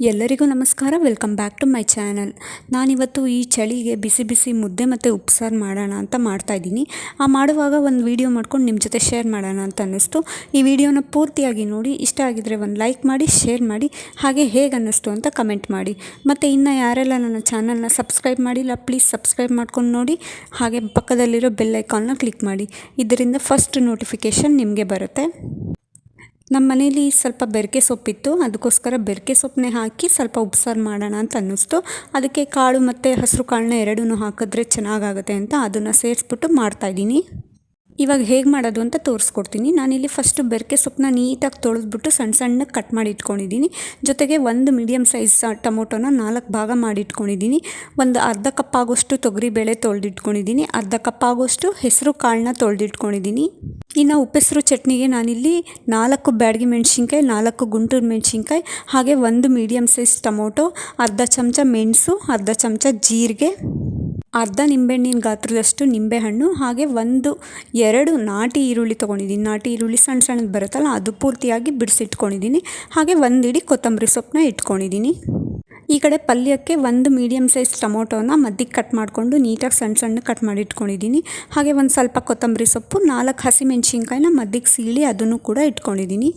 ಎಲ್ಲರಿಗೂ ನಮಸ್ಕಾರ. Welcome back to my channel ನಾನಿವತ್ತು ಈ ಚಳಿಗೆ ಬಿಸಿ ಬಿಸಿ ಮುದ್ದೆ ಮತ್ತು ಉಪ್ಸಾರು ಮಾಡೋಣ ಅಂತ ಮಾಡ್ತಾಯಿದ್ದೀನಿ ಆ ಮಾಡುವಾಗ ಒಂದು ವಿಡಿಯೋ ಮಾಡ್ಕೊಂಡು ನಿಮ್ಮ ಜೊತೆ ಶೇರ್ ಮಾಡೋಣ ಅಂತ ಅನ್ನಿಸ್ತು. ಈ ವಿಡಿಯೋನ ಪೂರ್ತಿಯಾಗಿ ನೋಡಿ, ಇಷ್ಟ ಆಗಿದ್ರೆ ಒಂದು ಲೈಕ್ ಮಾಡಿ ಶೇರ್ ಮಾಡಿ, ಹಾಗೆ ಹೇಗೆ ಅನ್ನಿಸ್ತು ಅಂತ ಕಮೆಂಟ್ ಮಾಡಿ. ಮತ್ತು ಇನ್ನು ಯಾರೆಲ್ಲ ನನ್ನ ಚಾನಲ್ನ ಸಬ್ಸ್ಕ್ರೈಬ್ ಮಾಡಿಲ್ಲ ಪ್ಲೀಸ್ ಸಬ್ಸ್ಕ್ರೈಬ್ ಮಾಡ್ಕೊಂಡು ನೋಡಿ. ಹಾಗೆ ಪಕ್ಕದಲ್ಲಿರೋ ಬೆಲ್ ಐಕಾನ್ನ ಕ್ಲಿಕ್ ಮಾಡಿ. ಇದರಿಂದ ಫಸ್ಟ್ ನೋಟಿಫಿಕೇಷನ್ ನಿಮಗೆ ಬರುತ್ತೆ. ನಮ್ಮ ಮನೇಲಿ ಸ್ವಲ್ಪ ಬೆರಕೆ ಸೊಪ್ಪಿತ್ತು, ಅದಕ್ಕೋಸ್ಕರ ಬೆರಕೆ ಸೊಪ್ಪನ್ನೇ ಹಾಕಿ ಸ್ವಲ್ಪ ಉಪ್ಸಾರು ಮಾಡೋಣ ಅಂತ ಅನ್ನಿಸ್ತು. ಅದಕ್ಕೆ ಕಾಳು ಮತ್ತು ಹಸಿರು ಕಾಳನ್ನ ಎರಡೂ ಹಾಕಿದ್ರೆ ಚೆನ್ನಾಗಾಗುತ್ತೆ ಅಂತ ಅದನ್ನು ಸೇರಿಸ್ಬಿಟ್ಟು ಮಾಡ್ತಾಯಿದ್ದೀನಿ ಇವಾಗ ಹೇಗೆ ಮಾಡೋದು ಅಂತ ತೋರಿಸ್ಕೊಡ್ತೀನಿ. ನಾನಿಲ್ಲಿ ಫಸ್ಟು ಬೆರಕೆ ಸೊಪ್ಪನ್ನ ನೀಟಾಗಿ ತೊಳೆದ್ಬಿಟ್ಟು ಸಣ್ಣ ಸಣ್ಣಗೆ ಕಟ್ ಮಾಡಿ ಇಟ್ಕೊಂಡಿದ್ದೀನಿ. ಜೊತೆಗೆ ಒಂದು ಮೀಡಿಯಮ್ ಸೈಜ್ ಟೊಮೊಟೊನ ನಾಲ್ಕು ಭಾಗ ಮಾಡಿ ಇಟ್ಕೊಂಡಿದ್ದೀನಿ. ಒಂದು ಅರ್ಧ ಕಪ್ ಆಗೋಷ್ಟು ತೊಗರಿಬೇಳೆ ತೊಳೆದಿಟ್ಕೊಂಡಿದ್ದೀನಿ. ಅರ್ಧ ಕಪ್ ಆಗೋಷ್ಟು ಹೆಸರು ಕಾಳನ್ನ ತೊಳೆದಿಟ್ಕೊಂಡಿದ್ದೀನಿ. ಇನ್ನು ಉಪ್ಪೆಸರು ಚಟ್ನಿಗೆ ನಾನಿಲ್ಲಿ ನಾಲ್ಕು ಬ್ಯಾಡಗಿ ಮೆಣಸಿನ್ಕಾಯಿ, ನಾಲ್ಕು ಗುಂಟೂರು ಮೆಣಸಿನ್ಕಾಯಿ, ಹಾಗೆ ಒಂದು ಮೀಡಿಯಮ್ ಸೈಜ್ ಟೊಮೊಟೊ, ಅರ್ಧ ಚಮಚ ಮೆಣಸು, ಅರ್ಧ ಚಮಚ ಜೀರಿಗೆ ಅರ್ಧ ನಿಂಬೆಹಣ್ಣಿನ ಗಾತ್ರದಷ್ಟು ನಿಂಬೆಹಣ್ಣು, ಹಾಗೆ ಒಂದು, ಎರಡು ನಾಟಿ ಈರುಳ್ಳಿ ತೊಗೊಂಡಿದ್ದೀನಿ. ನಾಟಿ ಈರುಳ್ಳಿ ಸಣ್ಣ ಸಣ್ಣದು ಬರುತ್ತಲ್ಲ, ಅದು ಪೂರ್ತಿಯಾಗಿ ಬಿಡಿಸಿಟ್ಕೊಂಡಿದ್ದೀನಿ. ಹಾಗೆ ಒಂದು ಇಡೀ ಕೊತ್ತಂಬರಿ ಸೊಪ್ಪನ್ನ ಇಟ್ಕೊಂಡಿದ್ದೀನಿ. ಈ ಕಡೆ ಪಲ್ಯಕ್ಕೆ ಒಂದು ಮೀಡಿಯಮ್ ಸೈಜ್ ಟೊಮೊಟೊನ ಮದ್ದಿಗೆ ಕಟ್ ಮಾಡಿಕೊಂಡು ನೀಟಾಗಿ ಸಣ್ಣ ಸಣ್ಣ ಕಟ್ ಮಾಡಿ ಇಟ್ಕೊಂಡಿದ್ದೀನಿ. ಹಾಗೆ ಒಂದು ಸ್ವಲ್ಪ ಕೊತ್ತಂಬರಿ ಸೊಪ್ಪು, ನಾಲ್ಕು ಹಸಿಮೆಣ್ಸಿನ್ಕಾಯಿನ ಮಧ್ಯಕ್ಕೆ ಸೀಳಿ ಅದನ್ನು ಕೂಡ ಇಟ್ಕೊಂಡಿದ್ದೀನಿ.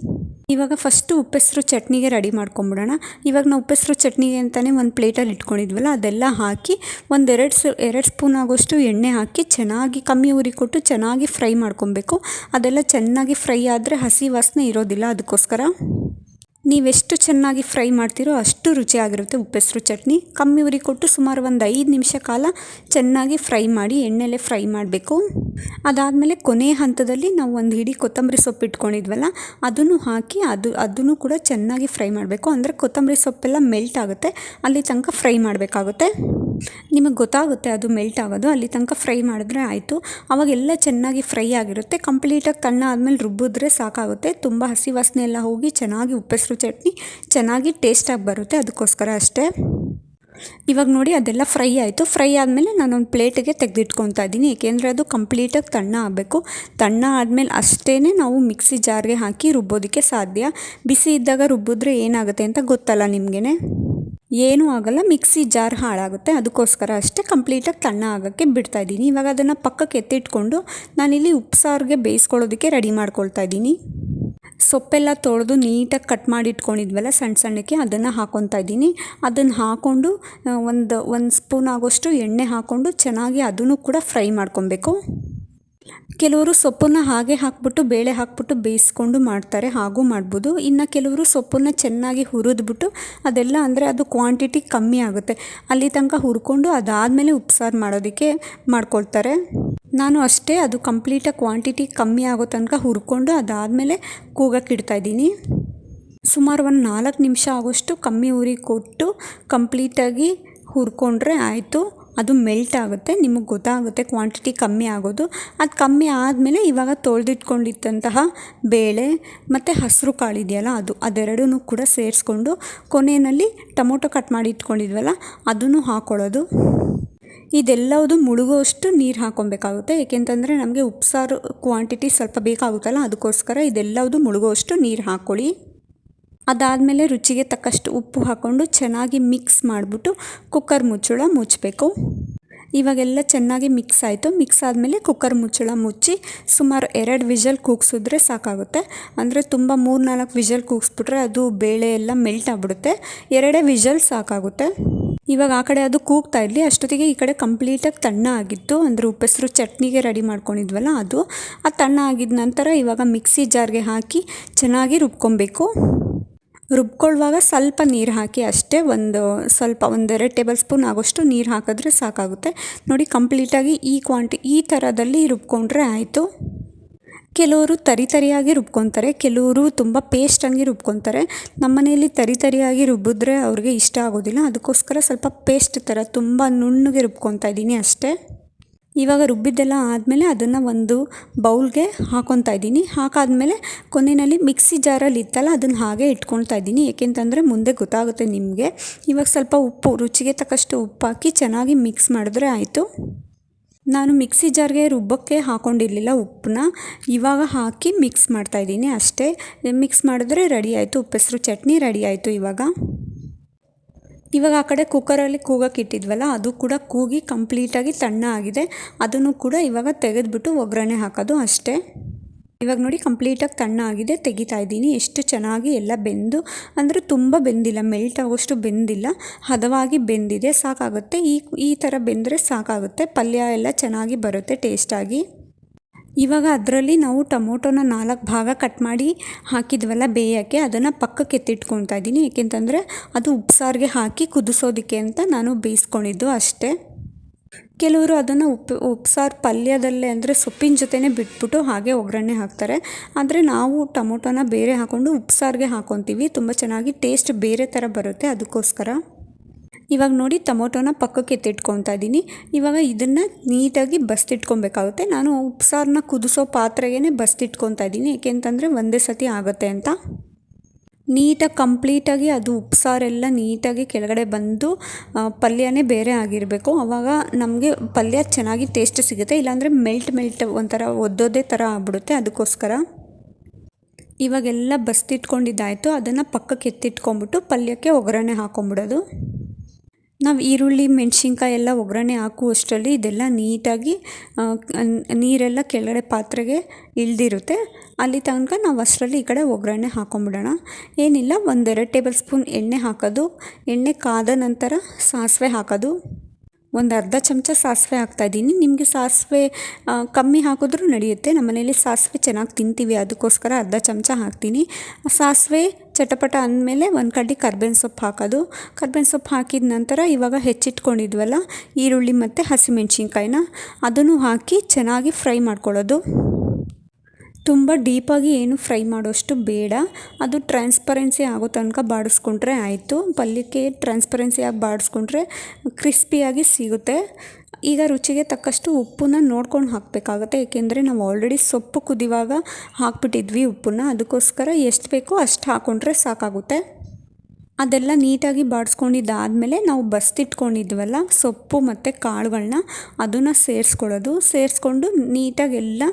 ಇವಾಗ ಫಸ್ಟು ಉಪ್ಪೆಸರು ಚಟ್ನಿಗೆ ರೆಡಿ ಮಾಡ್ಕೊಂಬಿಡೋಣ. ಇವಾಗ ನಾವು ಉಪ್ಪೆಸರು ಚಟ್ನಿಗೆ ಅಂತಲೇ ಒಂದು ಪ್ಲೇಟಲ್ಲಿ ಇಟ್ಕೊಂಡಿದ್ವಲ್ಲ, ಅದೆಲ್ಲ ಹಾಕಿ ಒಂದೆರಡು ಸ್ ಎರಡು ಸ್ಪೂನ್ ಆಗೋಷ್ಟು ಎಣ್ಣೆ ಹಾಕಿ ಚೆನ್ನಾಗಿ ಕಮ್ಮಿ ಉರಿ ಕೊಟ್ಟು ಚೆನ್ನಾಗಿ ಫ್ರೈ ಮಾಡ್ಕೊಬೇಕು. ಅದೆಲ್ಲ ಚೆನ್ನಾಗಿ ಫ್ರೈ ಆದರೆ ಹಸಿ ವಾಸನೆ ಇರೋದಿಲ್ಲ ಅದಕ್ಕೋಸ್ಕರ. ನೀವೆಷ್ಟು ಚೆನ್ನಾಗಿ ಫ್ರೈ ಮಾಡ್ತೀರೋ ಅಷ್ಟು ರುಚಿಯಾಗಿರುತ್ತೆ ಉಪ್ಪೆಸರು ಚಟ್ನಿ. ಕಮ್ಮಿ ಉರಿ ಕೊಟ್ಟು ಸುಮಾರು ಒಂದು ಐದು ನಿಮಿಷ ಕಾಲ ಚೆನ್ನಾಗಿ ಫ್ರೈ ಮಾಡಿ ಎಣ್ಣೆಲೆ ಫ್ರೈ ಮಾಡಬೇಕು. ಅದಾದಮೇಲೆ ಕೊನೆಯ ಹಂತದಲ್ಲಿ ನಾವು ಒಂದು ಹಿಡಿ ಕೊತ್ತಂಬರಿ ಸೊಪ್ಪು ಇಟ್ಕೊಂಡಿದ್ವಲ್ಲ, ಅದನ್ನು ಹಾಕಿ ಅದು, ಅದನ್ನು ಕೂಡ ಚೆನ್ನಾಗಿ ಫ್ರೈ ಮಾಡಬೇಕು. ಅಂದರೆ ಕೊತ್ತಂಬರಿ ಸೊಪ್ಪೆಲ್ಲ ಮೆಲ್ಟ್ ಆಗುತ್ತೆ, ಅಲ್ಲಿ ತನಕ ಫ್ರೈ ಮಾಡಬೇಕಾಗುತ್ತೆ. ನಿಮಗೆ ಗೊತ್ತಾಗುತ್ತೆ ಅದು ಮೆಲ್ಟ್ ಆಗೋದು. ಅಲ್ಲಿ ತನಕ ಫ್ರೈ ಮಾಡಿದ್ರೆ ಆಯಿತು. ಅವಾಗೆಲ್ಲ ಚೆನ್ನಾಗಿ ಫ್ರೈ ಆಗಿರುತ್ತೆ. ಕಂಪ್ಲೀಟಾಗಿ ತಣ್ಣ ಆದಮೇಲೆ ರುಬ್ಬಿದ್ರೆ ಸಾಕಾಗುತ್ತೆ. ತುಂಬ ಹಸಿ ವಾಸನೆ ಎಲ್ಲ ಹೋಗಿ ಚೆನ್ನಾಗಿ ಉಪ್ಪೆಸರು ಚಟ್ನಿ ಚೆನ್ನಾಗಿ ಟೇಸ್ಟಾಗಿ ಬರುತ್ತೆ. ಅದಕ್ಕೋಸ್ಕರ ಅಷ್ಟೇ. ಇವಾಗ ನೋಡಿ ಅದೆಲ್ಲ ಫ್ರೈ ಆಯಿತು. ಫ್ರೈ ಆದಮೇಲೆ ನಾನೊಂದು ಪ್ಲೇಟಿಗೆ ತೆಗೆದಿಟ್ಕೊತಾ ಇದ್ದೀನಿ. ಏಕೆಂದರೆ ಅದು ಕಂಪ್ಲೀಟಾಗಿ ತಣ್ಣ ಆಗಬೇಕು. ತಣ್ಣ ಆದಮೇಲೆ ಅಷ್ಟೇ ನಾವು ಮಿಕ್ಸಿ ಜಾರ್ಗೆ ಹಾಕಿ ರುಬ್ಬೋದಕ್ಕೆ ಸಾಧ್ಯ. ಬಿಸಿ ಇದ್ದಾಗ ರುಬ್ಬಿದ್ರೆ ಏನಾಗುತ್ತೆ ಅಂತ ಗೊತ್ತಲ್ಲ ನಿಮಗೇ ಏನೂ ಆಗಲ್ಲ, ಮಿಕ್ಸಿ ಜಾರ್ ಹಾಳಾಗುತ್ತೆ. ಅದಕ್ಕೋಸ್ಕರ ಅಷ್ಟೇ ಕಂಪ್ಲೀಟಾಗಿ ತಣ್ಣ ಆಗೋಕ್ಕೆ ಬಿಡ್ತಾ ಇದ್ದೀನಿ. ಇವಾಗ ಅದನ್ನು ಪಕ್ಕಕ್ಕೆ ಎತ್ತಿಟ್ಕೊಂಡು ನಾನಿಲ್ಲಿ ಉಪ್ಸಾರಿಗೆ ಬೇಯಿಸ್ಕೊಳ್ಳೋದಕ್ಕೆ ರೆಡಿ ಮಾಡ್ಕೊಳ್ತಾ ಇದ್ದೀನಿ. ಸೊಪ್ಪೆಲ್ಲ ತೊಳೆದು ನೀಟಾಗಿ ಕಟ್ ಮಾಡಿ ಇಟ್ಕೊಂಡಿದ್ವಲ್ಲ ಸಣ್ಣ ಸಣ್ಣಕ್ಕೆ ಅದನ್ನು ಹಾಕ್ಕೊತಾ ಇದ್ದೀನಿ. ಅದನ್ನು ಹಾಕ್ಕೊಂಡು ಒಂದು ಒಂದು ಸ್ಪೂನ್ ಆಗೋಷ್ಟು ಎಣ್ಣೆ ಹಾಕ್ಕೊಂಡು ಚೆನ್ನಾಗಿ ಅದನ್ನು ಕೂಡ ಫ್ರೈ ಮಾಡ್ಕೊಬೇಕು ಕೆಲವರು ಸೊಪ್ಪನ್ನು ಹಾಗೆ ಹಾಕ್ಬಿಟ್ಟು, ಬೇಳೆ ಹಾಕ್ಬಿಟ್ಟು ಬೇಯಿಸ್ಕೊಂಡು ಮಾಡ್ತಾರೆ, ಹಾಗೂ ಮಾಡ್ಬೋದು. ಇನ್ನು ಕೆಲವರು ಸೊಪ್ಪನ್ನು ಚೆನ್ನಾಗಿ ಹುರಿದ್ಬಿಟ್ಟು, ಅದೆಲ್ಲ ಅಂದರೆ ಅದು ಕ್ವಾಂಟಿಟಿ ಕಮ್ಮಿ ಆಗುತ್ತೆ. ಅಲ್ಲಿ ತನಕ ಹುರ್ಕೊಂಡು ಅದಾದಮೇಲೆ ಉಪ್ಸಾರು ಮಾಡೋದಕ್ಕೆ ಮಾಡ್ಕೊಳ್ತಾರೆ. ನಾನು ಅಷ್ಟೇ, ಅದು ಕಂಪ್ಲೀಟಾಗಿ ಕ್ವಾಂಟಿಟಿ ಕಮ್ಮಿ ಆಗೋ ತನಕ ಹುರ್ಕೊಂಡು ಅದಾದಮೇಲೆ ಕೂಗಕ್ಕೆ ಇಡ್ತಾಯಿದ್ದೀನಿ ಸುಮಾರು ಒಂದು ನಾಲ್ಕು ನಿಮಿಷ ಆಗೋಷ್ಟು ಕಮ್ಮಿ ಉರಿ ಕೊಟ್ಟು ಕಂಪ್ಲೀಟಾಗಿ ಹುರ್ಕೊಂಡ್ರೆ ಆಯಿತು. ಅದು ಮೆಲ್ಟ್ ಆಗುತ್ತೆ. ನಿಮಗೆ ಗೊತ್ತಾಗುತ್ತೆ ಕ್ವಾಂಟಿಟಿ ಕಮ್ಮಿ ಆಗೋದು. ಅದು ಕಮ್ಮಿ ಆದಮೇಲೆ ಇವಾಗ ತೊಳೆದಿಟ್ಕೊಂಡಿದ್ದಂತಹ ಬೇಳೆ ಮತ್ತು ಹಸಿರು ಕಾಳು ಇದೆಯಲ್ಲ ಅದು ಅದೆರಡೂ ಕೂಡ ಸೇರಿಸ್ಕೊಂಡು ಕೊನೆಯಲ್ಲಿ ಟೊಮೊಟೊ ಕಟ್ ಮಾಡಿ ಇಟ್ಕೊಂಡಿದ್ವಲ್ಲ, ಅದನ್ನು ಹಾಕ್ಕೊಳ್ಳೋದು ಇದೆಲ್ಲವುದು ಮುಳುಗುವಷ್ಟು ನೀರು ಹಾಕ್ಕೊಬೇಕಾಗುತ್ತೆ ಏಕೆಂತಂದರೆ ನಮಗೆ ಉಪ್ಸಾರು ಕ್ವಾಂಟಿಟಿ ಸ್ವಲ್ಪ ಬೇಕಾಗುತ್ತಲ್ಲ, ಅದಕ್ಕೋಸ್ಕರ ಇದೆಲ್ಲವುದು ಮುಳುಗುವಷ್ಟು ನೀರು ಹಾಕ್ಕೊಳ್ಳಿ ಅದಾದಮೇಲೆ ರುಚಿಗೆ ತಕ್ಕಷ್ಟು ಉಪ್ಪು ಹಾಕ್ಕೊಂಡು ಚೆನ್ನಾಗಿ ಮಿಕ್ಸ್ ಮಾಡಿಬಿಟ್ಟು ಕುಕ್ಕರ್ ಮುಚ್ಚಳ ಮುಚ್ಚಬೇಕು. ಇವಾಗೆಲ್ಲ ಚೆನ್ನಾಗಿ ಮಿಕ್ಸ್ ಆಯಿತು. ಮಿಕ್ಸ್ ಆದಮೇಲೆ ಕುಕ್ಕರ್ ಮುಚ್ಚಳ ಮುಚ್ಚಿ ಸುಮಾರು ಎರಡು ವಿಷಲ್ ಕೂಗಿಸಿದ್ರೆ ಸಾಕಾಗುತ್ತೆ. ಅಂದರೆ ತುಂಬ ಮೂರು ನಾಲ್ಕು ವಿಷಲ್ ಕೂಗಿಸ್ಬಿಟ್ರೆ ಅದು ಬೇಳೆ ಎಲ್ಲ ಮೆಲ್ಟ್ ಆಗಿಬಿಡುತ್ತೆ. ಎರಡೇ ವಿಷಲ್ ಸಾಕಾಗುತ್ತೆ. ಇವಾಗ ಆ ಕಡೆ ಅದು ಕೂಗ್ತಾ ಇರಲಿ. ಅಷ್ಟೊತ್ತಿಗೆ ಈ ಕಡೆ ಕಂಪ್ಲೀಟಾಗಿ ತಣ್ಣ ಆಗಿತ್ತು. ಅಂದರೆ ಉಪ್ಪೆಸರು ಚಟ್ನಿಗೆ ರೆಡಿ ಮಾಡ್ಕೊಂಡಿದ್ವಲ್ಲ ಅದು. ಆ ತಣ್ಣ ಆಗಿದ ನಂತರ ಇವಾಗ ಮಿಕ್ಸಿ ಜಾರ್ಗೆ ಹಾಕಿ ಚೆನ್ನಾಗಿ ರುಬ್ಕೊಬೇಕು. ರುಬ್ಕೊಳ್ಳುವಾಗ ಸ್ವಲ್ಪ ನೀರು ಹಾಕಿ ಅಷ್ಟೇ ಒಂದು ಸ್ವಲ್ಪ ಒಂದೆರಡು ಟೇಬಲ್ ಸ್ಪೂನ್ ಆಗೋಷ್ಟು ನೀರು ಹಾಕಿದ್ರೆ ಸಾಕಾಗುತ್ತೆ. ನೋಡಿ ಕಂಪ್ಲೀಟಾಗಿ ಈ ಕ್ವಾಂಟಿ ಈ ಥರದಲ್ಲಿ ರುಬ್ಕೊಂಡ್ರೆ ಆಯಿತು. ಕೆಲವರು ತರಿ ತರಿಯಾಗಿ ರುಬ್ಕೊತಾರೆ, ಕೆಲವರು ತುಂಬ ಪೇಸ್ಟಾಗಿ ರುಬ್ಕೊತಾರೆ. ನಮ್ಮ ಮನೆಯಲ್ಲಿ ತರಿ ತರಿಯಾಗಿ ರುಬ್ಬಿದ್ರೆ ಅವ್ರಿಗೆ ಇಷ್ಟ ಆಗೋದಿಲ್ಲ. ಅದಕ್ಕೋಸ್ಕರ ಸ್ವಲ್ಪ ಪೇಸ್ಟ್ ಥರ ತುಂಬ ನುಣ್ಣಗೆ ರುಬ್ಕೊತಾ ಇದ್ದೀನಿ ಅಷ್ಟೇ. ಇವಾಗ ರುಬ್ಬಿದ್ದೆಲ್ಲ ಆದಮೇಲೆ ಅದನ್ನು ಒಂದು ಬೌಲ್ಗೆ ಹಾಕೊತಾ ಇದ್ದೀನಿ. ಹಾಕಾದ್ಮೇಲೆ ಕೊನೆಯಲ್ಲಿ ಮಿಕ್ಸಿ ಜಾರಲ್ಲಿ ಇತ್ತಲ್ಲ, ಅದನ್ನು ಹಾಗೆ ಇಟ್ಕೊಳ್ತಾ ಇದ್ದೀನಿ. ಏಕೆಂತಂದರೆ ಮುಂದೆ ಗೊತ್ತಾಗುತ್ತೆ ನಿಮಗೆ. ಇವಾಗ ಸ್ವಲ್ಪ ಉಪ್ಪು, ರುಚಿಗೆ ತಕ್ಕಷ್ಟು ಉಪ್ಪು ಹಾಕಿ ಚೆನ್ನಾಗಿ ಮಿಕ್ಸ್ ಮಾಡಿದ್ರೆ ಆಯಿತು. ನಾನು ಮಿಕ್ಸಿ ಜಾರ್ಗೆ ರುಬ್ಬಕ್ಕೆ ಹಾಕ್ಕೊಂಡಿರಲಿಲ್ಲ ಉಪ್ಪನ್ನ. ಇವಾಗ ಹಾಕಿ ಮಿಕ್ಸ್ ಮಾಡ್ತಾಯಿದ್ದೀನಿ ಅಷ್ಟೇ. ಮಿಕ್ಸ್ ಮಾಡಿದ್ರೆ ರೆಡಿ ಆಯಿತು. ಉಪ್ಪೆಸರು ಚಟ್ನಿ ರೆಡಿ ಆಯಿತು ಇವಾಗ. ಇವಾಗ ಆ ಕಡೆ ಕುಕ್ಕರಲ್ಲಿ ಕೂಗಕ್ಕೆ ಇಟ್ಟಿದ್ವಲ್ಲ ಅದು ಕೂಡ ಕೂಗಿ ಕಂಪ್ಲೀಟಾಗಿ ತಣ್ಣ ಆಗಿದೆ. ಅದನ್ನು ಕೂಡ ಇವಾಗ ತೆಗೆದುಬಿಟ್ಟು ಒಗ್ಗರಣೆ ಹಾಕೋದು ಅಷ್ಟೇ. ಇವಾಗ ನೋಡಿ ಕಂಪ್ಲೀಟಾಗಿ ತಣ್ಣ ಆಗಿದೆ, ತೆಗಿತಾ ಇದ್ದೀನಿ. ಎಷ್ಟು ಚೆನ್ನಾಗಿ ಎಲ್ಲ ಬೆಂದು, ಅಂದರೆ ತುಂಬ ಬೆಂದಿಲ್ಲ ಮೆಲ್ಟ್ ಆಗೋಷ್ಟು ಬೆಂದಿಲ್ಲ, ಹದವಾಗಿ ಬೆಂದಿದೆ, ಸಾಕಾಗುತ್ತೆ. ಈ ಈ ಥರ ಬೆಂದರೆ ಸಾಕಾಗುತ್ತೆ. ಪಲ್ಯ ಎಲ್ಲ ಚೆನ್ನಾಗಿ ಬರುತ್ತೆ ಟೇಸ್ಟಾಗಿ ಇವಾಗ ಅದರಲ್ಲಿ ನಾವು ಟೊಮೊಟೊನ ನಾಲ್ಕು ಭಾಗ ಕಟ್ ಮಾಡಿ ಹಾಕಿದ್ವಲ್ಲ ಬೇಯೋಕ್ಕೆ, ಅದನ್ನು ಪಕ್ಕಕ್ಕೆ ಎತ್ತಿಟ್ಕೊಳ್ತಾ ಇದ್ದೀನಿ. ಏಕೆಂತಂದರೆ ಅದು ಉಪ್ಸಾರಿಗೆ ಹಾಕಿ ಕುದಿಸೋದಕ್ಕೆ ಅಂತ ನಾನು ಬೇಯಿಸ್ಕೊಂಡಿದ್ದು ಅಷ್ಟೇ. ಕೆಲವರು ಅದನ್ನು ಉಪ್ಪು ಉಪ್ಸಾರು ಪಲ್ಯದಲ್ಲೇ ಅಂದರೆ ಸೊಪ್ಪಿನ ಜೊತೆನೇ ಬಿಟ್ಬಿಟ್ಟು ಹಾಗೆ ಒಗ್ಗರಣೆ ಹಾಕ್ತಾರೆ. ಆದರೆ ನಾವು ಟೊಮೊಟೊನ ಬೇರೆ ಹಾಕ್ಕೊಂಡು ಉಪ್ಸಾರಿಗೆ ಹಾಕ್ಕೊತೀವಿ ತುಂಬ ಚೆನ್ನಾಗಿ ಟೇಸ್ಟ್ ಬೇರೆ ಥರ ಬರುತ್ತೆ ಅದಕ್ಕೋಸ್ಕರ. ಇವಾಗ ನೋಡಿ ಟೊಮೊಟೊನ ಪಕ್ಕಕ್ಕೆ ಎತ್ತಿಟ್ಕೊತಾ ಇದ್ದೀನಿ. ಇವಾಗ ಇದನ್ನು ನೀಟಾಗಿ ಬಸ್ತಿಟ್ಕೊಬೇಕಾಗುತ್ತೆ ನಾನು ಉಪ್ಸಾರನ್ನ ಕುದಿಸೋ ಪಾತ್ರೆಗೇ ಬಸ್ತಿಟ್ಕೊತಾ ಇದ್ದೀನಿ. ಏಕೆಂತಂದರೆ ಒಂದೇ ಸತಿ ಆಗುತ್ತೆ ಅಂತ. ನೀಟಾಗಿ ಕಂಪ್ಲೀಟಾಗಿ ಅದು ಉಪ್ಸಾರೆಲ್ಲ ನೀಟಾಗಿ ಕೆಳಗಡೆ ಬಂದು ಪಲ್ಯನೇ ಬೇರೆ ಆಗಿರಬೇಕು. ಆವಾಗ ನಮಗೆ ಪಲ್ಯ ಚೆನ್ನಾಗಿ ಟೇಸ್ಟ್ ಸಿಗುತ್ತೆ. ಇಲ್ಲಾಂದರೆ ಮೆಲ್ಟ್ ಮೆಲ್ಟ್ ಒಂಥರ ಒದ್ದೋದೇ ಥರ ಆಗ್ಬಿಡುತ್ತೆ ಅದಕ್ಕೋಸ್ಕರ. ಇವಾಗೆಲ್ಲ ಬಸ್ತಿಟ್ಕೊಂಡಿದ್ದಾಯಿತು. ಅದನ್ನು ಪಕ್ಕಕ್ಕೆ ಎತ್ತಿಟ್ಕೊಂಬಿಟ್ಟು ಪಲ್ಯಕ್ಕೆ ಒಗ್ಗರಣೆ ಹಾಕೊಂಬಿಡೋದು. ನಾವು ಈರುಳ್ಳಿ, ಮೆಣಸಿನ್ಕಾಯಿ ಎಲ್ಲ ಒಗ್ಗರಣೆ ಹಾಕುವಷ್ಟರಲ್ಲಿ ಇದೆಲ್ಲ ನೀಟಾಗಿ ನೀರೆಲ್ಲ ಕೆಳಗಡೆ ಪಾತ್ರೆಗೆ ಇಳ್ದಿರುತ್ತೆ. ಅಲ್ಲಿ ತನಕ ನಾವು ಅಷ್ಟರಲ್ಲಿ ಈ ಕಡೆ ಒಗ್ಗರಣೆ ಹಾಕೊಂಬಿಡೋಣ. ಏನಿಲ್ಲ, ಒಂದೆರಡು ಟೇಬಲ್ ಸ್ಪೂನ್ ಎಣ್ಣೆ ಹಾಕೋದು. ಎಣ್ಣೆ ಕಾದ ನಂತರ ಸಾಸಿವೆ ಹಾಕೋದು. ಒಂದು ಅರ್ಧ ಚಮಚ ಸಾಸಿವೆ ಹಾಕ್ತಾಯಿದ್ದೀನಿ ನಿಮಗೆ ಸಾಸಿವೆ ಕಮ್ಮಿ ಹಾಕಿದ್ರೂ ನಡೆಯುತ್ತೆ. ನಮ್ಮ ಮನೇಲಿ ಸಾಸಿವೆ ಚೆನ್ನಾಗಿ ತಿಂತೀವಿ. ಅದಕ್ಕೋಸ್ಕರ ಅರ್ಧ ಚಮಚ ಹಾಕ್ತೀನಿ. ಸಾಸಿವೆ ಚಟಪಟ ಅಂದಮೇಲೆ ಒಂದು ಕಡ್ಡಿ ಕರ್ಬೇವಿನ ಸೊಪ್ಪು ಹಾಕೋದು. ಕರ್ಬೇವಿನ ಸೊಪ್ಪು ಹಾಕಿದ ನಂತರ ಇವಾಗ ಹೆಚ್ಚಿಟ್ಕೊಂಡಿದ್ವಲ್ಲ, ಈರುಳ್ಳಿ ಮತ್ತು ಹಸಿಮೆಣ್ಸಿನ್ಕಾಯಿನ. ಅದನ್ನು ಹಾಕಿ ಚೆನ್ನಾಗಿ ಫ್ರೈ ಮಾಡ್ಕೊಳ್ಳೋದು. ತುಂಬ ಡೀಪಾಗಿ ಏನು ಫ್ರೈ ಮಾಡೋಷ್ಟು ಬೇಡ. ಅದು ಟ್ರಾನ್ಸ್ಪರೆನ್ಸಿ ಆಗೋ ತನಕ ಬಾಡಿಸ್ಕೊಂಡ್ರೆ ಆಯಿತು. ಪಲ್ಯಕ್ಕೆ ಟ್ರಾನ್ಸ್ಪರೆನ್ಸಿಯಾಗಿ ಬಾಡಿಸ್ಕೊಂಡ್ರೆ ಕ್ರಿಸ್ಪಿಯಾಗಿ ಸಿಗುತ್ತೆ. ಈಗ ರುಚಿಗೆ ತಕ್ಕಷ್ಟು ಉಪ್ಪನ್ನ ನೋಡ್ಕೊಂಡು ಹಾಕಬೇಕಾಗುತ್ತೆ. ಏಕೆಂದರೆ ನಾವು ಆಲ್ರೆಡಿ ಸೊಪ್ಪು ಕುದಿವಾಗ ಹಾಕ್ಬಿಟ್ಟಿದ್ವಿ ಉಪ್ಪನ್ನ. ಅದಕ್ಕೋಸ್ಕರ ಎಷ್ಟು ಬೇಕೋ ಅಷ್ಟು ಹಾಕ್ಕೊಂಡ್ರೆ ಸಾಕಾಗುತ್ತೆ. ಅದೆಲ್ಲ ನೀಟಾಗಿ ಬಾಡಿಸ್ಕೊಂಡಿದ್ದಾದಮೇಲೆ ನಾವು ಬಸ್ತಿಟ್ಕೊಂಡಿದ್ವಲ್ಲ, ಸೊಪ್ಪು ಮತ್ತು ಕಾಳುಗಳನ್ನ ಅದನ್ನು ಸೇರಿಸ್ಕೊಳ್ಳೋದು. ಸೇರಿಸ್ಕೊಂಡು ನೀಟಾಗಿ ಎಲ್ಲ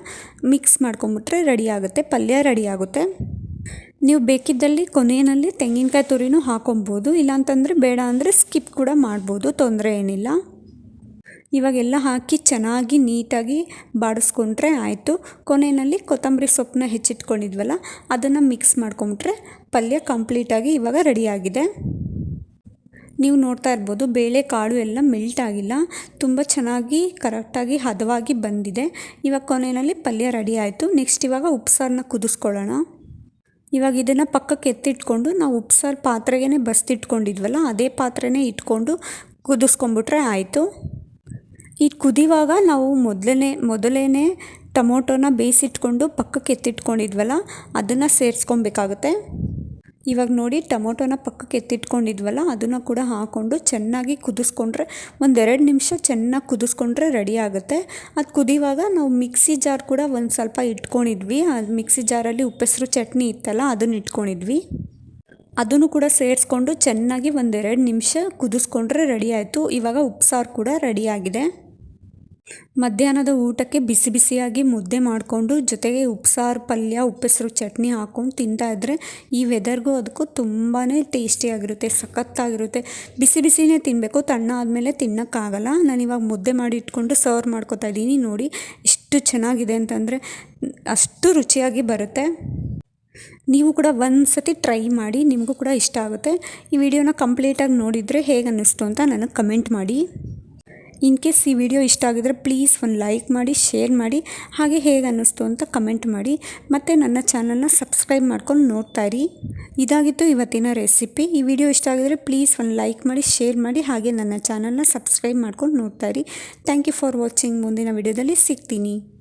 ಮಿಕ್ಸ್ ಮಾಡ್ಕೊಂಬಿಟ್ರೆ ರೆಡಿ ಆಗುತ್ತೆ, ಪಲ್ಯ ರೆಡಿ ಆಗುತ್ತೆ. ನೀವು ಬೇಕಿದ್ದಲ್ಲಿ ಕೊನೆಯಲ್ಲಿ ತೆಂಗಿನಕಾಯಿ ತುರಿನೂ ಹಾಕೊಬೋದು, ಇಲ್ಲಾಂತಂದರೆ ಬೇಡ ಅಂದರೆ ಸ್ಕಿಪ್ ಕೂಡ ಮಾಡ್ಬೋದು, ತೊಂದರೆ ಏನಿಲ್ಲ. ಇವಾಗೆಲ್ಲ ಹಾಕಿ ಚೆನ್ನಾಗಿ ನೀಟಾಗಿ ಬಾಡಿಸ್ಕೊಂಡ್ರೆ ಆಯಿತು. ಕೊನೆಯಲ್ಲಿ ಕೊತ್ತಂಬರಿ ಸೊಪ್ಪನ್ನ ಹೆಚ್ಚಿಟ್ಕೊಂಡಿದ್ವಲ್ಲ, ಅದನ್ನು ಮಿಕ್ಸ್ ಮಾಡ್ಕೊಂಬಿಟ್ರೆ ಪಲ್ಯ ಕಂಪ್ಲೀಟಾಗಿ ಇವಾಗ ರೆಡಿಯಾಗಿದೆ. ನೀವು ನೋಡ್ತಾ ಇರ್ಬೋದು, ಬೇಳೆ ಕಾಳು ಎಲ್ಲ ಮೆಲ್ಟ್ ಆಗಿಲ್ಲ. ತುಂಬ ಚೆನ್ನಾಗಿ, ಕರೆಕ್ಟಾಗಿ ಹದವಾಗಿ ಬಂದಿದೆ. ಇವಾಗ ಕೊನೆಯಲ್ಲಿ ಪಲ್ಯ ರೆಡಿ ಆಯಿತು. ನೆಕ್ಸ್ಟ್ ಇವಾಗ ಉಪ್ಸಾರನ್ನ ಕುದಿಸ್ಕೊಳ್ಳೋಣ. ಇವಾಗ ಇದನ್ನು ಪಕ್ಕಕ್ಕೆ ಎತ್ತಿಟ್ಕೊಂಡು, ನಾವು ಉಪ್ಸಾರು ಪಾತ್ರೆಗೇ ಬಸ್ತಿಟ್ಕೊಂಡಿದ್ವಲ್ಲ, ಅದೇ ಪಾತ್ರೆನೇ ಇಟ್ಕೊಂಡು ಕುದಿಸ್ಕೊಂಬಿಟ್ರೆ ಆಯಿತು. ಈ ಕುದಿವಾಗ ನಾವು ಮೊದಲನೇ ಮೊದಲೇ ಟೊಮೊಟೊನ ಬೇಯಿಸಿಟ್ಕೊಂಡು ಪಕ್ಕಕ್ಕೆ ಎತ್ತಿಟ್ಕೊಂಡಿದ್ವಲ್ಲ, ಅದನ್ನು ಸೇರಿಸ್ಕೊಬೇಕಾಗುತ್ತೆ. ಇವಾಗ ನೋಡಿ ಟೊಮೊಟೊನ ಪಕ್ಕಕ್ಕೆ ಎತ್ತಿಟ್ಕೊಂಡಿದ್ವಲ್ಲ, ಅದನ್ನು ಕೂಡ ಹಾಕ್ಕೊಂಡು ಚೆನ್ನಾಗಿ ಕುದಿಸ್ಕೊಂಡ್ರೆ ಒಂದೆರಡು ನಿಮಿಷ ಚೆನ್ನಾಗಿ ಕುದಿಸ್ಕೊಂಡ್ರೆ ರೆಡಿ ಆಗುತ್ತೆ. ಅದು ಕುದಿವಾಗ ನಾವು ಮಿಕ್ಸಿ ಜಾರ್ ಕೂಡ ಒಂದು ಸ್ವಲ್ಪ ಇಟ್ಕೊಂಡಿದ್ವಿ. ಅದು ಮಿಕ್ಸಿ ಜಾರಲ್ಲಿ ಉಪ್ಪೆಸರು ಚಟ್ನಿ ಇತ್ತಲ್ಲ, ಅದನ್ನು ಇಟ್ಕೊಂಡಿದ್ವಿ. ಅದನ್ನು ಕೂಡ ಸೇರಿಸ್ಕೊಂಡು ಚೆನ್ನಾಗಿ ಒಂದೆರಡು ನಿಮಿಷ ಕುದಿಸ್ಕೊಂಡ್ರೆ ರೆಡಿ ಆಯಿತು. ಇವಾಗ ಉಪ್ಸಾರು ಕೂಡ ರೆಡಿಯಾಗಿದೆ ಮಧ್ಯಾಹ್ನದ ಊಟಕ್ಕೆ ಬಿಸಿ ಬಿಸಿಯಾಗಿ ಮುದ್ದೆ ಮಾಡಿಕೊಂಡು ಜೊತೆಗೆ ಉಪ್ಸಾರು, ಪಲ್ಯ, ಉಪ್ಪೆಸರು, ಚಟ್ನಿ ಹಾಕ್ಕೊಂಡು ತಿಂತಾಯಿದ್ರೆ ಈ ವೆದರ್ಗೂ ಅದಕ್ಕೂ ತುಂಬಾ ಟೇಸ್ಟಿಯಾಗಿರುತ್ತೆ, ಸಖತ್ತಾಗಿರುತ್ತೆ. ಬಿಸಿ ಬಿಸಿನೇ ತಿನ್ನಬೇಕು ತಣ್ಣ ಆದಮೇಲೆ ತಿನ್ನೋಕ್ಕಾಗಲ್ಲ. ನಾನು ಇವಾಗ ಮುದ್ದೆ ಮಾಡಿ ಇಟ್ಕೊಂಡು ಸರ್ವ್ ಮಾಡ್ಕೊತಾ ಇದ್ದೀನಿ, ನೋಡಿ ಎಷ್ಟು ಚೆನ್ನಾಗಿದೆ ಅಂತಂದರೆ ಅಷ್ಟು ರುಚಿಯಾಗಿ ಬರುತ್ತೆ. ನೀವು ಕೂಡ ಒಂದು ಸತಿ ಟ್ರೈ ಮಾಡಿ, ನಿಮಗೂ ಕೂಡ ಇಷ್ಟ ಆಗುತ್ತೆ. ಈ ವಿಡಿಯೋನ ಕಂಪ್ಲೀಟಾಗಿ ನೋಡಿದರೆ ಹೇಗೆ ಅನ್ನಿಸ್ತು ಅಂತ ನನಗೆ ಕಮೆಂಟ್ ಮಾಡಿ. ಇನ್ ಕೇಸ್ ಈ ವಿಡಿಯೋ ಇಷ್ಟ ಆಗಿದ್ರೆ ಪ್ಲೀಸ್ ಒಂದು ಲೈಕ್ ಮಾಡಿ, ಶೇರ್ ಮಾಡಿ, ಹಾಗೆ ಹೇಗೆ ಅನ್ನಿಸ್ತು ಅಂತ ಕಮೆಂಟ್ ಮಾಡಿ. ಮತ್ತು ನನ್ನ ಚಾನಲ್ನ ಸಬ್ಸ್ಕ್ರೈಬ್ ಮಾಡ್ಕೊಂಡು ನೋಡ್ತಾ ಇರಿ. ಇದಾಗಿತ್ತು ಇವತ್ತಿನ ರೆಸಿಪಿ. ಈ ವಿಡಿಯೋ ಇಷ್ಟ ಆಗಿದ್ರೆ ಪ್ಲೀಸ್ ಒಂದು ಲೈಕ್ ಮಾಡಿ, ಶೇರ್ ಮಾಡಿ, ಹಾಗೆ ನನ್ನ ಚಾನಲ್ನ ಸಬ್ಸ್ಕ್ರೈಬ್ ಮಾಡ್ಕೊಂಡು ನೋಡ್ತಾ ಇರಿ. Thank you for watching. ಮುಂದಿನ ವಿಡಿಯೋದಲ್ಲಿ ಸಿಗ್ತೀನಿ.